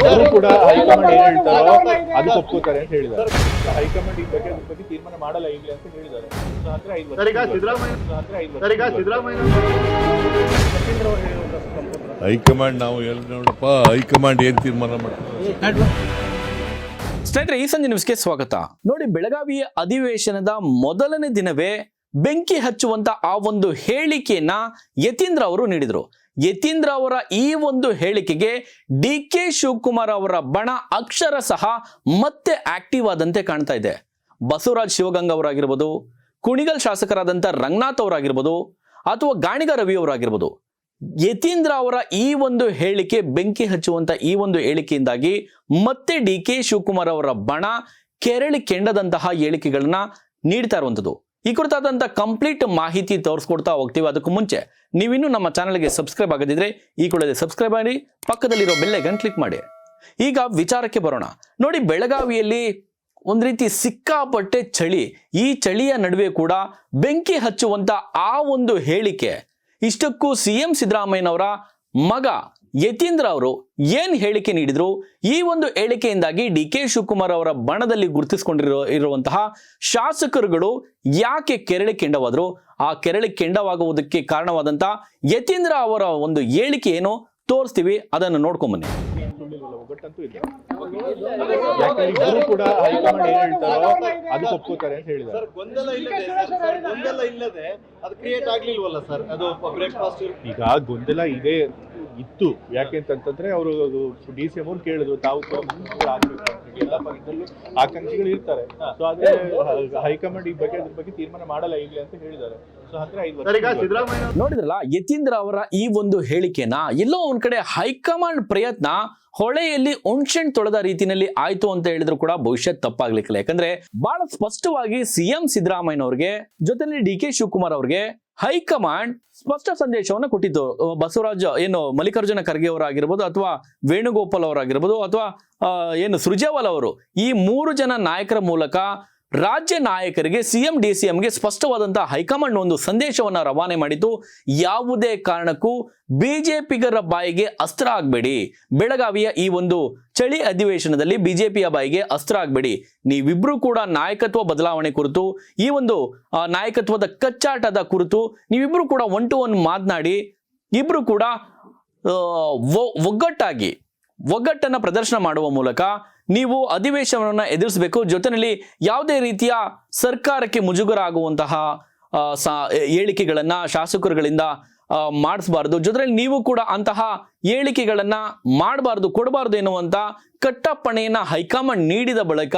ಅವರು ಕೂಡ ಹೈಕಮಾಂಡ್ ಏನ್ ಹೇಳ್ತಾರೋ ಅದು ಒಪ್ಕೋತಾರೆ ಅಂತ ಹೇಳಿದ್ದಾರೆ. ಹೈಕಮಾಂಡ್ ಈ ಬಗ್ಗೆ ಅದ್ರ ಬಗ್ಗೆ ತೀರ್ಮಾನ ಮಾಡಲ್ಲ ಈಗಲೇ ಅಂತ ಹೇಳಿದ್ದಾರೆ. ಐದು ವರ್ಷ ಐದು ಹೈಕಮಾಂಡ್ ನಾವು ಎಲ್ಲಿ ನೋಡಪ್ಪ ಹೈಕಮಾಂಡ್ ಏನ್ ತೀರ್ಮಾನ ಮಾಡ್ತಾರೆ? ಸ್ನೇಹಿತರೆ ಈ ಸಂಜೆ ನ್ಯೂಸ್ಗೆ ಸ್ವಾಗತ. ನೋಡಿ ಬೆಳಗಾವಿಯ ಅಧಿವೇಶನದ ಮೊದಲನೇ ದಿನವೇ ಬೆಂಕಿ ಹಚ್ಚುವಂತ ಆ ಒಂದು ಹೇಳಿಕೆಯನ್ನ ಯತೀಂದ್ರ ಅವರು ನೀಡಿದರು. ಯತೀಂದ್ರ ಅವರ ಈ ಒಂದು ಹೇಳಿಕೆಗೆ ಡಿ ಕೆ ಶಿವಕುಮಾರ್ ಅವರ ಬಣ ಅಕ್ಷರ ಸಹ ಮತ್ತೆ ಆಕ್ಟಿವ್ ಆದಂತೆ ಕಾಣ್ತಾ ಇದೆ. ಬಸವರಾಜ್ ಶಿವಗಂಗ ಅವರಾಗಿರ್ಬೋದು, ಕುಣಿಗಲ್ ಶಾಸಕರಾದಂಥ ರಂಗನಾಥ್ ಅವರಾಗಿರ್ಬೋದು, ಅಥವಾ ಗಾಣಿಗ ರವಿ ಅವರಾಗಿರ್ಬೋದು. ಯತೀಂದ್ರ ಅವರ ಈ ಒಂದು ಹೇಳಿಕೆ ಬೆಂಕಿ ಹಚ್ಚುವಂತ ಈ ಒಂದು ಹೇಳಿಕೆಯಿಂದಾಗಿ ಮತ್ತೆ ಡಿ ಕೆ ಶಿವಕುಮಾರ್ ಅವರ ಬಣ ಕೆರಳಿ ಕೆಂಡದಂತಹ ಹೇಳಿಕೆಗಳನ್ನ ನೀಡ್ತಾ ಇರುವಂಥದ್ದು ಈ ಕುರಿತಾದಂಥ ಕಂಪ್ಲೀಟ್ ಮಾಹಿತಿ ತೋರಿಸ್ಕೊಡ್ತಾ ಹೋಗ್ತೀವಿ. ಅದಕ್ಕೂ ಮುಂಚೆ ನೀವಿನ್ನೂ ನಮ್ಮ ಚಾನಲ್ಗೆ ಸಬ್ಸ್ಕ್ರೈಬ್ ಆಗದಿದ್ರೆ ಈ ಕೂಡಲೇ ಸಬ್ಸ್ಕ್ರೈಬ್ ಮಾಡಿ, ಪಕ್ಕದಲ್ಲಿರೋ ಬೆಲ್ಲೈಕನ್ ಕ್ಲಿಕ್ ಮಾಡಿ. ಈಗ ವಿಚಾರಕ್ಕೆ ಬರೋಣ. ನೋಡಿ, ಬೆಳಗಾವಿಯಲ್ಲಿ ಒಂದು ರೀತಿ ಸಿಕ್ಕಾಪಟ್ಟೆ ಚಳಿ. ಈ ಚಳಿಯ ನಡುವೆ ಕೂಡ ಬೆಂಕಿ ಹಚ್ಚುವಂಥ ಆ ಒಂದು ಹೇಳಿಕೆ. ಇಷ್ಟಕ್ಕೂ ಸಿ ಎಂ ಸಿದ್ದರಾಮಯ್ಯನವರ ಮಗ ಯತೀಂದ್ರ ಅವರು ಏನು ಹೇಳಿಕೆ ನೀಡಿದ್ರು? ಈ ಒಂದು ಹೇಳಿಕೆಯಿಂದಾಗಿ ಡಿ ಕೆ ಶಿವಕುಮಾರ್ ಅವರ ಬಣದಲ್ಲಿ ಗುರುತಿಸಿಕೊಂಡಿರೋ, ಇರುವಂತಹ ಶಾಸಕರುಗಳು ಯಾಕೆ ಕೆರಳಿ ಕೆಂಡವಾದ್ರು? ಆ ಕೆರಳಿ ಕೆಂಡವಾಗುವುದಕ್ಕೆ ಕಾರಣವಾದಂತಹ ಯತೀಂದ್ರ ಅವರ ಒಂದು ಹೇಳಿಕೆ ಏನು? ತೋರಿಸ್ತೀವಿ, ಅದನ್ನು ನೋಡ್ಕೊಂಬನ್ನಿ ಒಗ್ಗಟ್ಟಂತೂ ಇಲ್ಲ. ಯಾಕಂದ್ರೆ ಇಬ್ಬರು ಕೂಡ ಹೈಕಮಾಂಡ್ ಏನ್ ಹೇಳ್ತಾರೋ ಅದು ಒಪ್ಕೋತಾರೆ ಅಂತ ಹೇಳಿದ್ರು ಸರ್ ಗೊಂದಲ ಇಲ್ಲದೆ ಸರ್, ಸರ್, ಗೊಂದಲ ಇಲ್ಲದೆ ಅದು ಕ್ರಿಯೇಟ್ ಆಗ್ಲಿಲ್ವಲ್ಲ ಸರ್? ಅದು ಬ್ರೇಕ್ಫಾಸ್ಟ್ ಈಗ ಗೊಂದಲ ಇದೆ ಇತ್ತು. ಯಾಕೆ ಅಂತಂತಂದ್ರೆ ಅವರು ಡಿ ಸಿ ಎಂ ಅವ್ರು ಕೇಳಿದ್ರು ತಾವು ಕೂಡ ಮುಖ್ಯಮಂತ್ರಿ ಆಗ್ಬೇಕು ಆಕಾಂಕ್ಷಿಗಳು ಇರ್ತಾರೆ. ಸೊ ಆದ್ರೆ ಹೈಕಮಾಂಡ್ ಈ ಬಗ್ಗೆ ಅದ್ರ ಬಗ್ಗೆ ತೀರ್ಮಾನ ಮಾಡಲ್ಲ ಈಗಲೇ ಅಂತ ಹೇಳಿದ್ದಾರೆ. ಸೊ ಹತ್ರ ಐದು ಸರ್ ಈಗ ವರ್ಷ ನೋಡಿದ್ರಲ್ಲ ಯತೀಂದ್ರ ಅವರ ಈ ಒಂದು ಹೇಳಿಕೆನ ಎಲ್ಲೋ ಒಂದ್ ಕಡೆ ಹೈಕಮಾಂಡ್ ಪ್ರಯತ್ನ ಹೊಳೆಯಲ್ಲಿ ಹುಣ್ಸೆಣ್ ತೊಳೆದ ರೀತಿಯಲ್ಲಿ ಆಯ್ತು ಅಂತ ಹೇಳಿದ್ರು ಕೂಡ ಭವಿಷ್ಯ ತಪ್ಪಾಗ್ಲಿಕ್ಕಿಲ್ಲ. ಯಾಕಂದ್ರೆ ಬಹಳ ಸ್ಪಷ್ಟವಾಗಿ ಸಿಎಂ ಸಿದ್ದರಾಮಯ್ಯನವ್ರಿಗೆ ಜೊತೆಲಿ ಡಿ ಕೆ ಶಿವಕುಮಾರ್ ಅವ್ರಿಗೆ ಹೈಕಮಾಂಡ್ ಸ್ಪಷ್ಟ ಸಂದೇಶವನ್ನು ಕೊಟ್ಟಿತ್ತು ಬಸವರಾಜ, ಏನು ಮಲ್ಲಿಕಾರ್ಜುನ ಖರ್ಗೆ ಅವರಾಗಿರ್ಬೋದು ಅಥವಾ ವೇಣುಗೋಪಾಲ್ ಅವರಾಗಿರ್ಬೋದು ಅಥವಾ ಏನು ಸೃಜೇವಾಲ್ ಅವರು ಈ ಮೂರು ಜನ ನಾಯಕರ ಮೂಲಕ ರಾಜ್ಯ ನಾಯಕರಿಗೆ ಸಿಎಂ ಡಿ ಸಿ ಎಂಗೆ ಸ್ಪಷ್ಟವಾದಂತಹ ಹೈಕಮಾಂಡ್ ಒಂದು ಸಂದೇಶವನ್ನ ರವಾನೆ ಮಾಡಿತು ಯಾವುದೇ ಕಾರಣಕ್ಕೂ ಬಿಜೆಪಿಗರ ಬಾಯಿಗೆ ಅಸ್ತ್ರ ಆಗಬೇಡಿ. ಬೆಳಗಾವಿಯ ಈ ಒಂದು ಚಳಿ ಅಧಿವೇಶನದಲ್ಲಿ ಬಿಜೆಪಿಯ ಬಾಯಿಗೆ ಅಸ್ತ್ರ ಆಗಬೇಡಿ. ನೀವಿಬ್ರು ಕೂಡ ನಾಯಕತ್ವ ಬದಲಾವಣೆ ಕುರಿತು, ಈ ಒಂದು ನಾಯಕತ್ವದ ಕಚ್ಚಾಟದ ಕುರಿತು ನೀವಿಬ್ರು ಕೂಡ ಒನ್ ಟು ಒನ್ ಮಾತನಾಡಿ, ಇಬ್ರು ಕೂಡ ಒಗ್ಗಟ್ಟಾಗಿ, ಒಗ್ಗಟ್ಟನ್ನ ಪ್ರದರ್ಶನ ಮಾಡುವ ಮೂಲಕ ನೀವು ಅಧಿವೇಶನವನ್ನು ಎದುರಿಸಬೇಕು. ಜೊತೆಯಲ್ಲಿ ಯಾವುದೇ ರೀತಿಯ ಸರ್ಕಾರಕ್ಕೆ ಮುಜುಗರ ಆಗುವಂತಹ ಹೇಳಿಕೆಗಳನ್ನ ಶಾಸಕರುಗಳಿಂದ ಮಾಡಿಸಬಾರ್ದು. ಜೊತೆಯಲ್ಲಿ ನೀವು ಕೂಡ ಅಂತಹ ಹೇಳಿಕೆಗಳನ್ನು ಮಾಡಬಾರ್ದು, ಕೊಡಬಾರ್ದು ಎನ್ನುವಂಥ ಕಟ್ಟಪ್ಪಣೆಯನ್ನು ಹೈಕಮಾಂಡ್ ನೀಡಿದ ಬಳಿಕ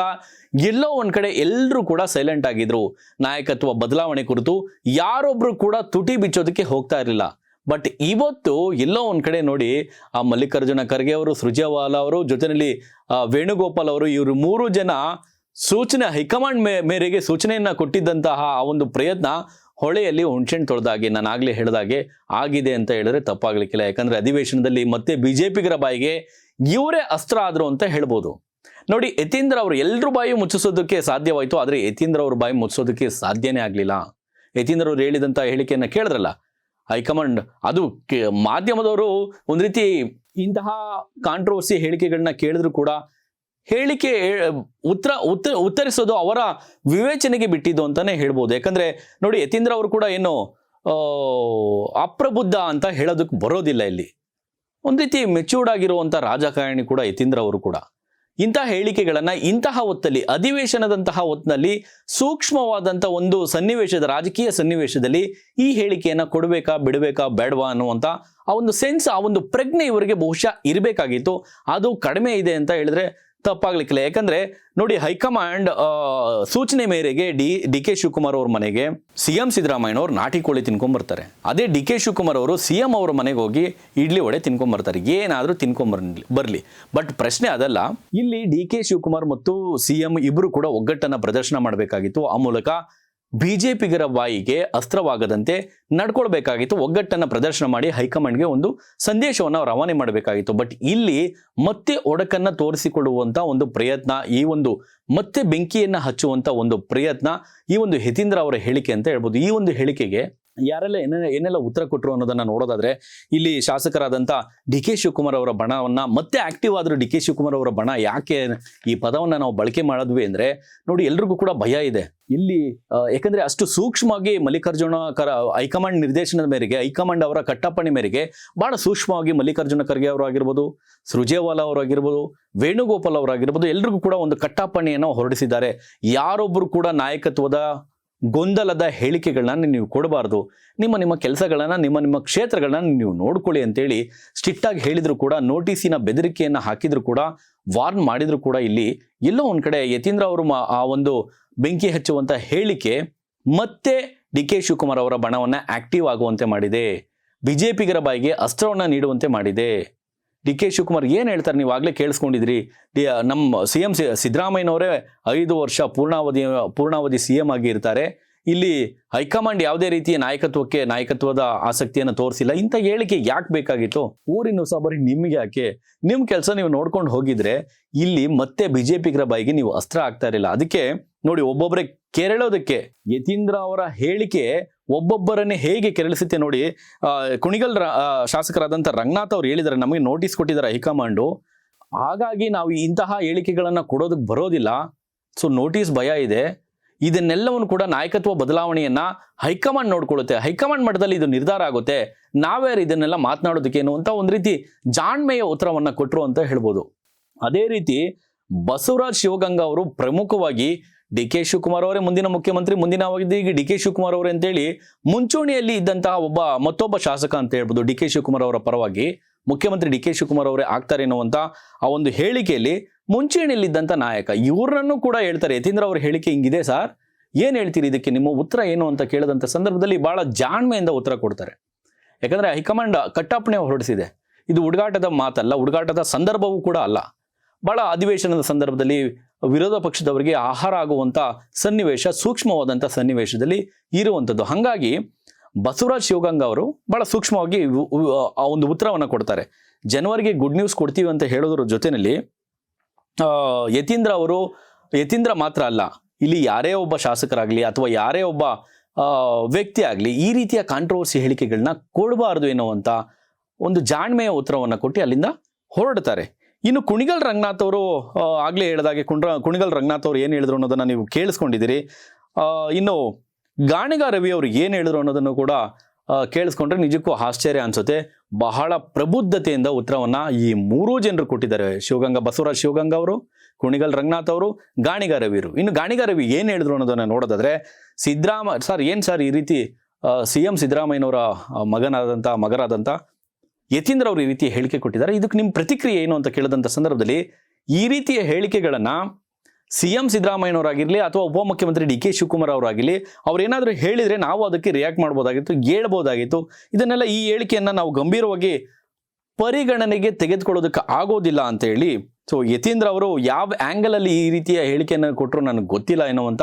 ಎಲ್ಲೋ ಒಂದು ಕಡೆ ಎಲ್ಲರೂ ಕೂಡ ಸೈಲೆಂಟ್ ಆಗಿದ್ರು. ನಾಯಕತ್ವ ಬದಲಾವಣೆ ಕುರಿತು ಯಾರೊಬ್ಬರು ಕೂಡ ತುಟಿ ಬಿಚ್ಚೋದಕ್ಕೆ ಹೋಗ್ತಾ ಇರಲಿಲ್ಲ. ಬಟ್ ಇವತ್ತು ಎಲ್ಲೋ ಒಂದು ಕಡೆ ನೋಡಿ, ಆ ಮಲ್ಲಿಕಾರ್ಜುನ ಖರ್ಗೆ ಅವರು, ಸೃಜವಾಲ ಅವರು, ಜೊತೆಯಲ್ಲಿ ವೇಣುಗೋಪಾಲ್ ಅವರು, ಇವರು ಮೂರು ಜನ ಸೂಚನೆ, ಹೈಕಮಾಂಡ್ ಮೇ, ಮೇರೆಗೆ ಸೂಚನೆಯನ್ನು ಕೊಟ್ಟಿದ್ದಂತಹ ಆ ಒಂದು ಪ್ರಯತ್ನ ಹೊಳೆಯಲ್ಲಿ ಹುಣ್ಸೆಣ್ ತೊಳೆದಾಗೆ, ನಾನು ಆಗ್ಲೇ ಹೇಳಿದಾಗೆ ಆಗಿದೆ ಅಂತ ಹೇಳಿದ್ರೆ ತಪ್ಪಾಗ್ಲಿಕ್ಕಿಲ್ಲ. ಯಾಕಂದ್ರೆ ಅಧಿವೇಶನದಲ್ಲಿ ಮತ್ತೆ ಬಿಜೆಪಿಗರ ಬಾಯಿಗೆ ಇವರೇ ಅಸ್ತ್ರ ಆದ್ರು ಅಂತ ಹೇಳ್ಬೋದು. ನೋಡಿ, ಯತೀಂದ್ರ ಅವರು ಎಲ್ಲರೂ ಬಾಯಿ ಮುಚ್ಚಿಸೋದಕ್ಕೆ ಸಾಧ್ಯವಾಯಿತು, ಆದರೆ ಯತೀಂದ್ರ ಅವ್ರ ಬಾಯಿ ಮುಚ್ಚಿಸೋದಕ್ಕೆ ಸಾಧ್ಯನೇ ಆಗಲಿಲ್ಲ. ಯತೀಂದ್ರ ಅವರು ಹೇಳಿದಂಥ ಹೇಳಿಕೆಯನ್ನು ಕೇಳಿದ್ರಲ್ಲ ಹೈಕಮಾಂಡ್. ಅದು ಮಾಧ್ಯಮದವರು ಒಂದು ರೀತಿ ಇಂತಹ ಕಾಂಟ್ರವರ್ಸಿ ಹೇಳಿಕೆಗಳನ್ನ ಕೇಳಿದ್ರು ಕೂಡ ಹೇಳಿಕೆ, ಉತ್ತರ ಉತ್ತರ, ಉತ್ತರಿಸೋದು ಅವರ ವಿವೇಚನೆಗೆ ಬಿಟ್ಟಿದ್ದು ಅಂತಾನೆ ಹೇಳ್ಬೋದು. ಯಾಕಂದ್ರೆ ನೋಡಿ, ಯತೀಂದ್ರ ಅವರು ಕೂಡ ಏನು ಅಪ್ರಬುದ್ಧ ಅಂತ ಹೇಳೋದಕ್ಕೆ ಬರೋದಿಲ್ಲ ಇಲ್ಲಿ. ಒಂದು ರೀತಿ ಮೆಚ್ಯೂರ್ಡ್ ಆಗಿರುವಂಥ ರಾಜಕಾರಣಿ ಕೂಡ ಯತೀಂದ್ರ ಅವರು ಕೂಡ. ಇಂತಹ ಹೇಳಿಕೆಗಳನ್ನ ಇಂತಹ ಹೊತ್ತಲ್ಲಿ, ಅಧಿವೇಶನದಂತಹ ಹೊತ್ತಿನಲ್ಲಿ ಸೂಕ್ಷ್ಮವಾದಂಥ ಒಂದು ಸನ್ನಿವೇಶದ, ರಾಜಕೀಯ ಸನ್ನಿವೇಶದಲ್ಲಿ ಈ ಹೇಳಿಕೆಯನ್ನು ಕೊಡಬೇಕಾ, ಬಿಡಬೇಕಾ, ಬೇಡವಾ ಅನ್ನುವಂಥ ಆ ಒಂದು ಸೆನ್ಸ್ ಆ ಒಂದು ಪ್ರಜ್ಞೆ ಇವರಿಗೆ ಬಹುಶಃ ಇರಬೇಕಾಗಿತ್ತು. ಅದು ಕಡಿಮೆ ಇದೆ ಅಂತ ಹೇಳಿದ್ರೆ ತಪ್ಪಾಗ್ಲಿಕ್ಕಿಲ್ಲ. ಯಾಕಂದ್ರೆ ನೋಡಿ ಹೈಕಮಾಂಡ್ ಸೂಚನೆ ಮೇರೆಗೆ ಡಿ ಡಿ ಕೆ ಶಿವಕುಮಾರ್ ಅವ್ರ ಮನೆಗೆ ಸಿ ಎಂ ಸಿದ್ದರಾಮಯ್ಯನವ್ರು ನಾಟಿ ಕೋಳಿ ತಿನ್ಕೊಂಬರ್ತಾರೆ ಅದೇ ಡಿ ಕೆ ಶಿವಕುಮಾರ್ ಅವರು ಸಿ ಎಂ ಅವ್ರ ಮನೆಗೆ ಹೋಗಿ ಇಡ್ಲಿ ವಡೆ ತಿನ್ಕೊಂಬರ್ತಾರೆ ಏನಾದರೂ ತಿನ್ಕೊಂಡ್ ಬರ್ಲಿ. ಬರಲಿ ಬಟ್ ಪ್ರಶ್ನೆ ಅದಲ್ಲ, ಇಲ್ಲಿ ಡಿ ಕೆ ಶಿವಕುಮಾರ್ ಮತ್ತು ಸಿ ಎಂ ಇಬ್ಬರು ಕೂಡ ಒಗ್ಗಟ್ಟನ್ನ ಪ್ರದರ್ಶನ ಮಾಡಬೇಕಾಗಿತ್ತು. ಆ ಮೂಲಕ ಬಿಜೆಪಿಗರ ಬಾಯಿಗೆ ಅಸ್ತ್ರವಾಗದಂತೆ ನಡ್ಕೊಳ್ಬೇಕಾಗಿತ್ತು. ಒಗ್ಗಟ್ಟನ್ನು ಪ್ರದರ್ಶನ ಮಾಡಿ ಹೈಕಮಾಂಡ್ಗೆ ಒಂದು ಸಂದೇಶವನ್ನು ರವಾನೆ ಮಾಡಬೇಕಾಗಿತ್ತು. ಬಟ್ ಇಲ್ಲಿ ಮತ್ತೆ ಒಡಕನ್ನು ತೋರಿಸಿಕೊಳ್ಳುವಂತ ಒಂದು ಪ್ರಯತ್ನ, ಈ ಒಂದು ಮತ್ತೆ ಬೆಂಕಿಯನ್ನು ಹಚ್ಚುವಂಥ ಒಂದು ಪ್ರಯತ್ನ, ಈ ಒಂದು ಯತೀಂದ್ರ ಅವರ ಹೇಳಿಕೆ ಅಂತ ಹೇಳ್ಬೋದು. ಈ ಒಂದು ಹೇಳಿಕೆಗೆ ಯಾರೆಲ್ಲ ಏನೇ, ಏನೆಲ್ಲ ಉತ್ತರ ಕೊಟ್ಟರು ಅನ್ನೋದನ್ನ ನೋಡೋದಾದ್ರೆ, ಇಲ್ಲಿ ಶಾಸಕರಾದಂಥ ಡಿ ಕೆ ಶಿವಕುಮಾರ್ ಅವರ ಬಣವನ್ನ ಮತ್ತೆ ಆಕ್ಟಿವ್ ಆದರೂ ಡಿ ಕೆ ಶಿವಕುಮಾರ್ ಅವರ ಬಣ ಯಾಕೆ ಈ ಪದವನ್ನ ನಾವು ಬಳಕೆ ಮಾಡಿದ್ವಿ ಅಂದ್ರೆ, ನೋಡಿ ಎಲ್ರಿಗೂ ಕೂಡ ಭಯ ಇದೆ. ಇಲ್ಲಿ ಯಾಕಂದ್ರೆ ಅಷ್ಟು ಸೂಕ್ಷ್ಮವಾಗಿ ಮಲ್ಲಿಕಾರ್ಜುನ ಕರ, ಹೈಕಮಾಂಡ್ ನಿರ್ದೇಶನದ ಮೇರೆಗೆ, ಹೈಕಮಾಂಡ್ ಅವರ ಕಟ್ಟಪ್ಪಣೆ ಮೇರೆಗೆ ಬಹಳ ಸೂಕ್ಷ್ಮವಾಗಿ ಮಲ್ಲಿಕಾರ್ಜುನ ಖರ್ಗೆ ಅವರು ಆಗಿರ್ಬೋದು, ಸೃಜೇವಾಲಾ ಅವರು ಆಗಿರ್ಬೋದು, ವೇಣುಗೋಪಾಲ್ ಅವರಾಗಿರ್ಬೋದು ಎಲ್ರಿಗೂ ಕೂಡ ಒಂದು ಕಟ್ಟಪ್ಪಣೆಯನ್ನು ಹೊರಡಿಸಿದ್ದಾರೆ. ಯಾರೊಬ್ಬರು ಕೂಡ ನಾಯಕತ್ವದ ಗೊಂದಲದ ಹೇಳಿಕೆಗಳನ್ನ ನೀವು ಕೊಡಬಾರ್ದು. ನಿಮ್ಮ ನಿಮ್ಮ ಕೆಲಸಗಳನ್ನು, ನಿಮ್ಮ ನಿಮ್ಮ ಕ್ಷೇತ್ರಗಳನ್ನ ನೀವು ನೋಡ್ಕೊಳ್ಳಿ ಅಂತೇಳಿ ಸ್ಟ್ರಿಕ್ಟ್ ಆಗಿ ಹೇಳಿದ್ರು ಕೂಡ, ನೋಟಿಸಿನ ಬೆದರಿಕೆಯನ್ನು ಹಾಕಿದ್ರು ಕೂಡ, ವಾರ್ನ್ ಮಾಡಿದ್ರು ಕೂಡ ಇಲ್ಲಿ ಎಲ್ಲೋ ಒಂದು ಕಡೆ ಯತೀಂದ್ರ ಅವರು ಆ ಒಂದು ಬೆಂಕಿ ಹಚ್ಚುವಂತ ಹೇಳಿಕೆ ಮತ್ತೆ ಡಿ ಕೆ ಶಿವಕುಮಾರ್ ಅವರ ಬಣವನ್ನ ಆಕ್ಟಿವ್ ಆಗುವಂತೆ ಮಾಡಿದೆ. ಬಿಜೆಪಿಗರ ಬಾಯಿಗೆ ಅಸ್ತ್ರವನ್ನ ನೀಡುವಂತೆ ಮಾಡಿದೆ. ಡಿ ಕೆ ಶಿವಕುಮಾರ್ ಏನು ಹೇಳ್ತಾರೆ ನೀವು ಆಗಲೇ ಕೇಳಿಸ್ಕೊಂಡಿದ್ರಿ? ನಮ್ಮ ಸಿ ಎಂ ಸಿದ್ದರಾಮಯ್ಯನವರೇ ಐದು ವರ್ಷ ಪೂರ್ಣಾವಧಿ ಪೂರ್ಣಾವಧಿ ಸಿ ಎಂ ಆಗಿ ಇರ್ತಾರೆ ಇಲ್ಲಿ ಹೈಕಮಾಂಡ್ ಯಾವುದೇ ರೀತಿಯ ನಾಯಕತ್ವಕ್ಕೆ, ನಾಯಕತ್ವದ ಆಸಕ್ತಿಯನ್ನು ತೋರಿಸಿಲ್ಲ. ಇಂಥ ಹೇಳಿಕೆ ಯಾಕೆ ಬೇಕಾಗಿತ್ತು? ಊರಿನ ಬರಿ ನಿಮ್ಗೆ ಯಾಕೆ? ನಿಮ್ಮ ಕೆಲಸ ನೀವು ನೋಡ್ಕೊಂಡು ಹೋಗಿದ್ರೆ ಇಲ್ಲಿ ಮತ್ತೆ ಬಿ ಬಿಜೆಪಿಗರ ಬಾಯಿಗೆ ನೀವು ಅಸ್ತ್ರ ಆಗ್ತಾ ಇರಲಿಲ್ಲ. ಅದಕ್ಕೆ ನೋಡಿ ಒಬ್ಬೊಬ್ಬರೇ ಕೆರಳೋದಕ್ಕೆ ಯತೀಂದ್ರ ಅವರ ಹೇಳಿಕೆ ಒಬ್ಬೊಬ್ಬರನ್ನೇ ಹೇಗೆ ಕೆರಳಿಸುತ್ತೆ ನೋಡಿ ಕುಣಿಗಲ್ ಶಾಸಕರಾದಂಥ ರಂಗನಾಥ್ ಅವ್ರು ಹೇಳಿದ್ದಾರೆ, ನಮಗೆ ನೋಟಿಸ್ ಕೊಟ್ಟಿದ್ದಾರೆ ಹೈಕಮಾಂಡು. ಹಾಗಾಗಿ ನಾವು ಇಂತಹ ಹೇಳಿಕೆಗಳನ್ನು ಕೊಡೋದಕ್ಕೆ ಬರೋದಿಲ್ಲ. ಸೊ, ನೋಟಿಸ್ ಭಯ ಇದೆ. ಇದನ್ನೆಲ್ಲವನ್ನು ಕೂಡ ನಾಯಕತ್ವ ಬದಲಾವಣೆಯನ್ನ ಹೈಕಮಾಂಡ್ ನೋಡ್ಕೊಳ್ಳುತ್ತೆ. ಹೈಕಮಾಂಡ್ ಮಟ್ಟದಲ್ಲಿ ಇದು ನಿರ್ಧಾರ ಆಗುತ್ತೆ. ನಾವ್ಯಾರು ಇದನ್ನೆಲ್ಲ ಮಾತನಾಡೋದಕ್ಕೇನು ಅಂತ ಒಂದು ರೀತಿ ಜಾಣ್ಮೆಯ ಉತ್ತರವನ್ನು ಕೊಟ್ಟರು ಅಂತ ಹೇಳ್ಬೋದು. ಅದೇ ರೀತಿ ಬಸವರಾಜ್ ಶಿವಗಂಗಾ ಅವರು ಪ್ರಮುಖವಾಗಿ ಡಿ ಕೆ ಶಿವಕುಮಾರ್ ಅವರೇ ಮುಂದಿನ ಮುಖ್ಯಮಂತ್ರಿ, ಮುಂದಿನ ಅವಧಿಗೆ ಡಿ ಕೆ ಶಿವಕುಮಾರ್ ಅವರೇ ಅಂತೇಳಿ ಮುಂಚೂಣಿಯಲ್ಲಿ ಇದ್ದಂತಹ ಒಬ್ಬ ಮತ್ತೊಬ್ಬ ಶಾಸಕ ಅಂತ ಹೇಳ್ಬೋದು ಡಿ ಕೆ ಶಿವಕುಮಾರ್ ಅವರ ಪರವಾಗಿ ಮುಖ್ಯಮಂತ್ರಿ ಡಿ ಕೆ ಶಿವಕುಮಾರ್ ಅವರೇ ಆಗ್ತಾರೆ ಎನ್ನುವಂತ ಆ ಒಂದು ಹೇಳಿಕೆಯಲ್ಲಿ ಮುಂಚೂಣಿಯಲ್ಲಿದ್ದಂಥ ನಾಯಕ. ಇವ್ರನ್ನೂ ಕೂಡ ಹೇಳ್ತಾರೆ. ಯತೀಂದ್ರ ಅವ್ರ ಹೇಳಿಕೆ ಹಿಂಗಿದೆ ಸರ್. ಏನು ಹೇಳ್ತೀರಿ ಇದಕ್ಕೆ? ನಿಮ್ಮ ಉತ್ತರ ಏನು ಅಂತ ಕೇಳಿದಂಥ ಸಂದರ್ಭದಲ್ಲಿ ಬಹಳ ಜಾಣ್ಮೆಯಿಂದ ಉತ್ತರ ಕೊಡ್ತಾರೆ. ಯಾಕಂದರೆ ಹೈಕಮಾಂಡ್ ಕಟ್ಟಪ್ಪಣೆ ಹೊರಡಿಸಿದೆ. ಇದು ಹುಡುಗಾಟದ ಮಾತಲ್ಲ ಹುಡುಗಾಟದ ಸಂದರ್ಭವೂ ಕೂಡ ಅಲ್ಲ. ಬಹಳ ಅಧಿವೇಶನದ ಸಂದರ್ಭದಲ್ಲಿ ವಿರೋಧ ಪಕ್ಷದವರಿಗೆ ಆಹಾರ ಆಗುವಂಥ ಸನ್ನಿವೇಶ ಸೂಕ್ಷ್ಮವಾದಂಥ ಸನ್ನಿವೇಶದಲ್ಲಿ ಇರುವಂಥದ್ದು ಹಾಗಾಗಿ ಬಸವರಾಜ್ ಶಿವಗಂಗ ಅವರು ಬಹಳ ಸೂಕ್ಷ್ಮವಾಗಿ ಆ ಒಂದು ಉತ್ತರವನ್ನು ಕೊಡ್ತಾರೆ. ಜನವರಿಗೆ ಗುಡ್ ನ್ಯೂಸ್ ಕೊಡ್ತೀವಿ ಅಂತ ಹೇಳೋದ್ರ ಜೊತೆಯಲ್ಲಿ ಯತೀಂದ್ರ ಅವರು, ಯತೀಂದ್ರ ಮಾತ್ರ ಅಲ್ಲ, ಇಲ್ಲಿ ಯಾರೇ ಒಬ್ಬ ಶಾಸಕರಾಗಲಿ ಅಥವಾ ಯಾರೇ ಒಬ್ಬ ವ್ಯಕ್ತಿ ಆಗಲಿ ಈ ರೀತಿಯ ಕಾಂಟ್ರವರ್ಸಿ ಹೇಳಿಕೆಗಳನ್ನ ಕೊಡಬಾರ್ದು ಎನ್ನುವಂಥ ಒಂದು ಜಾಣ್ಮೆಯ ಉತ್ತರವನ್ನು ಕೊಟ್ಟು ಅಲ್ಲಿಂದ ಹೊರಡ್ತಾರೆ. ಇನ್ನು ಕುಣಿಗಲ್ ರಂಗನಾಥ್ ಅವರು ಆಗಲೇ ಹೇಳಿದಾಗೆ ಕುಂಡ್ರ, ಕುಣಿಗಲ್ ರಂಗನಾಥ್ ಅವರು ಏನು ಹೇಳಿದ್ರು ಅನ್ನೋದನ್ನು ನೀವು ಕೇಳಿಸ್ಕೊಂಡಿದ್ದೀರಿ. ಇನ್ನು ಗಾಣಿಗ ರವಿ ಅವರು ಏನು ಹೇಳಿದ್ರು ಅನ್ನೋದನ್ನು ಕೂಡ ಕೇಳಿಸ್ಕೊಂಡ್ರೆ ನಿಜಕ್ಕೂ ಆಶ್ಚರ್ಯ ಅನ್ಸುತ್ತೆ. ಬಹಳ ಪ್ರಬುದ್ಧತೆಯಿಂದ ಉತ್ತರವನ್ನು ಈ ಮೂರೂ ಜನರು ಕೊಟ್ಟಿದ್ದಾರೆ. ಶಿವಗಂಗಾ, ಬಸವರಾಜ್ ಶಿವಗಂಗಾ ಅವರು, ಕುಣಿಗಲ್ ರಂಗನಾಥ್ ಅವರು, ಗಾಣಿಗ ರವಿರು ಇನ್ನು ಗಾಣಿಗ ರವಿ ಏನು ಹೇಳಿದ್ರು ಅನ್ನೋದನ್ನು ನೋಡೋದಾದ್ರೆ, ಸಿದ್ದರಾಮ, ಸರ್, ಏನು ಸರ್ ಈ ರೀತಿ ಸಿ ಎಂ ಸಿದ್ದರಾಮಯ್ಯನವರ ಮಗನಾದಂಥ ಮಗರಾದಂಥ ಯತೀಂದ್ರ ಅವರು ಈ ರೀತಿಯ ಹೇಳಿಕೆ ಕೊಟ್ಟಿದ್ದಾರೆ. ಇದಕ್ಕೆ ನಿಮ್ಮ ಪ್ರತಿಕ್ರಿಯೆ ಏನು ಅಂತ ಕೇಳಿದಂಥ ಸಂದರ್ಭದಲ್ಲಿ ಈ ರೀತಿಯ ಹೇಳಿಕೆಗಳನ್ನು ಸಿ ಎಂ ಸಿದ್ದರಾಮಯ್ಯನವರಾಗಿರಲಿ ಅಥವಾ ಉಪಮುಖ್ಯಮಂತ್ರಿ ಡಿ ಕೆ ಶಿವಕುಮಾರ್ ಅವರಾಗಿರಲಿ ಅವ್ರೇನಾದರೂ ಹೇಳಿದರೆ ನಾವು ಅದಕ್ಕೆ ರಿಯಾಕ್ಟ್ ಮಾಡ್ಬೋದಾಗಿತ್ತು, ಹೇಳ್ಬೋದಾಗಿತ್ತು. ಇದನ್ನೆಲ್ಲ ಈ ಹೇಳಿಕೆಯನ್ನು ನಾವು ಗಂಭೀರವಾಗಿ ಪರಿಗಣನೆಗೆ ತೆಗೆದುಕೊಳ್ಳೋದಕ್ಕೆ ಆಗೋದಿಲ್ಲ ಅಂತ ಹೇಳಿ ಸೊ ಯತೀಂದ್ರ ಅವರು ಯಾವ ಆ್ಯಂಗಲಲ್ಲಿ ಈ ರೀತಿಯ ಹೇಳಿಕೆಯನ್ನು ಕೊಟ್ಟರು ನನಗೆ ಗೊತ್ತಿಲ್ಲ ಎನ್ನುವಂಥ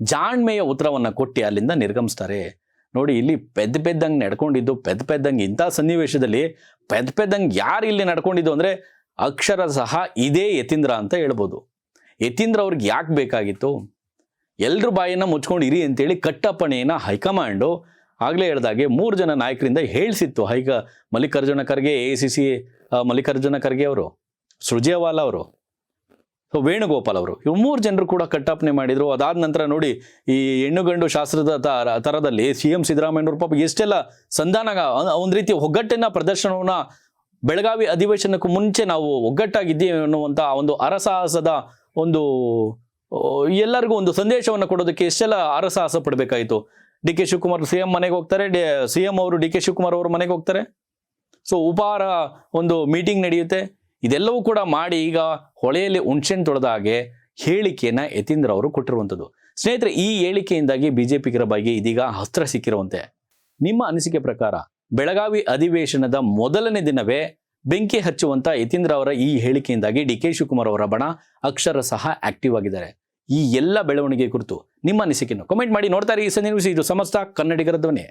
ಜಾಣ್ಮೆಯ ಉತ್ತರವನ್ನು ಕೊಟ್ಟು ಅಲ್ಲಿಂದ ನಿರ್ಗಮಿಸ್ತಾರೆ. ನೋಡಿ, ಇಲ್ಲಿ ಪೆದ್ದ ಪೆದ್ದಂಗೆ ನಡ್ಕೊಂಡಿದ್ದು, ಪೆದ್ದ ಪೆದ್ದಂಗೆ ಇಂಥ ಸನ್ನಿವೇಶದಲ್ಲಿ ಪೆದ್ದ ಪೆದ್ದಂಗೆ ಯಾರು ಇಲ್ಲಿ ನಡ್ಕೊಂಡಿದ್ದು ಅಂದರೆ ಅಕ್ಷರ ಸಹ ಇದೇ ಯತೀಂದ್ರ ಅಂತ ಹೇಳ್ಬೋದು. ಯತೀಂದ್ರ ಅವ್ರಿಗೆ ಯಾಕೆ ಬೇಕಾಗಿತ್ತು? ಎಲ್ಲರ ಬಾಯನ್ನ ಮುಚ್ಕೊಂಡು ಇರಿ ಅಂತೇಳಿ ಕಟ್ಟಪ್ಪಣೆಯನ್ನು ಹೈಕಮಾಂಡು ಆಗಲೇ ಹೇಳ್ದಾಗೆ ಮೂರು ಜನ ನಾಯಕರಿಂದ ಹೇಳಿಸಿತ್ತು. ಹೈಕ Mallikarjun Kharge, A C C Mallikarjun Kharge ಅವರು, ಸೃಜೇವಾಲಾ ಅವರು. ಸೊ ವೇಣುಗೋಪಾಲ್ ಅವರು, ಇವ್ರು ಮೂರು ಜನರು ಕೂಡ ಕಟ್ಟಪ್ಪಣೆ ಮಾಡಿದರು. ಅದಾದ ನಂತರ ನೋಡಿ, ಈ ಹೆಣ್ಣು ಗಂಡು ಶಾಸ್ತ್ರದ ತರದಲ್ಲಿ ಸಿ ಎಂ ಸಿದ್ದರಾಮಯ್ಯವ್ರ ಪಾಪ ಎಷ್ಟೆಲ್ಲ ಸಂಧಾನ ಒಂದು ರೀತಿ ಒಗ್ಗಟ್ಟಿನ ಪ್ರದರ್ಶನವನ್ನು ಬೆಳಗಾವಿ ಅಧಿವೇಶನಕ್ಕೂ ಮುಂಚೆ ನಾವು ಒಗ್ಗಟ್ಟಾಗಿದ್ದೀವಿ ಅನ್ನುವಂಥ ಒಂದು ಅರಸಾಹಸದ ಒಂದು ಎಲ್ಲರಿಗೂ ಒಂದು ಸಂದೇಶವನ್ನು ಕೊಡೋದಕ್ಕೆ ಎಷ್ಟೆಲ್ಲ ಅರಸಾಹಸ ಪಡಬೇಕಾಯಿತು. D K Shivakumar C M ಮನೆಗೆ ಹೋಗ್ತಾರೆ, ಡಿ, ಸಿ ಎಂ ಅವರು, ಡಿ ಕೆ ಶಿವಕುಮಾರ್ ಅವರು ಮನೆಗೆ ಹೋಗ್ತಾರೆ. ಸೊ ಉಪಹಾರ ಒಂದು ಮೀಟಿಂಗ್ ನಡೆಯುತ್ತೆ. ಇದೆಲ್ಲವೂ ಕೂಡ ಮಾಡಿ ಈಗ ಹೊಳೆಯಲ್ಲಿ ಹುಣ್ಸೆನ್ ತೊಳೆದ ಹಾಗೆ ಹೇಳಿಕೆಯನ್ನ ಯತೀಂದ್ರ ಅವರು ಕೊಟ್ಟಿರುವಂಥದ್ದು. ಸ್ನೇಹಿತರೆ, ಈ ಹೇಳಿಕೆಯಿಂದಾಗಿ ಬಿಜೆಪಿಗರ ಬಗ್ಗೆ ಇದೀಗ ಅಸ್ತ್ರ ಸಿಕ್ಕಿರುವಂತೆ. ನಿಮ್ಮ ಅನಿಸಿಕೆ ಪ್ರಕಾರ ಬೆಳಗಾವಿ ಅಧಿವೇಶನದ ಮೊದಲನೇ ದಿನವೇ ಬೆಂಕಿ ಹಚ್ಚುವಂತ ಯತೀಂದ್ರ ಅವರ ಈ ಹೇಳಿಕೆಯಿಂದಾಗಿ ಡಿ ಕೆ ಶಿವಕುಮಾರ್ ಅವರ ಬಣ ಅಕ್ಷರ ಸಹ ಆಕ್ಟಿವ್ ಆಗಿದ್ದಾರೆ. ಈ ಎಲ್ಲ ಬೆಳವಣಿಗೆ ಕುರಿತು ನಿಮ್ಮ ಅನಿಸಿಕೆಯನ್ನು ಕಮೆಂಟ್ ಮಾಡಿ ನೋಡ್ತಾರೆ ಈ ಸನ್ನಿವೇಶ ಇದು ಸಮಸ್ತ ಕನ್ನಡಿಗರ ಧ್ವನಿ.